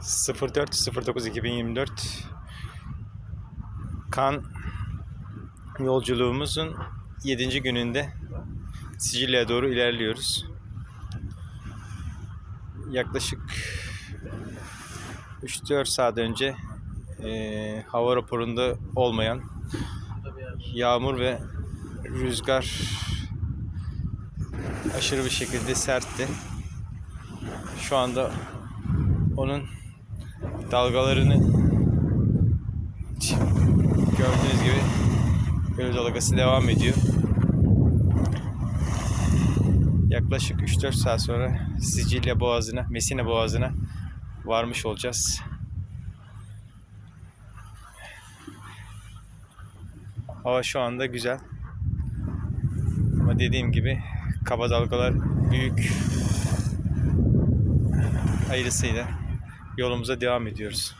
04.09.2024 kan yolculuğumuzun 7. gününde Sicilya'ya doğru ilerliyoruz. Yaklaşık 3-4 saat önce eee, hava raporunda olmayan yağmur ve rüzgar aşırı bir şekilde sertti. Şu anda onun dalgalarını gördüğünüz gibi göl dalgası devam ediyor. Yaklaşık 3-4 saat sonra Sicilya Boğazı'na, Messina Boğazı'na varmış olacağız. Hava şu anda güzel. Ama dediğim gibi kaba dalgalar büyük ayrısıyla yolumuza devam ediyoruz.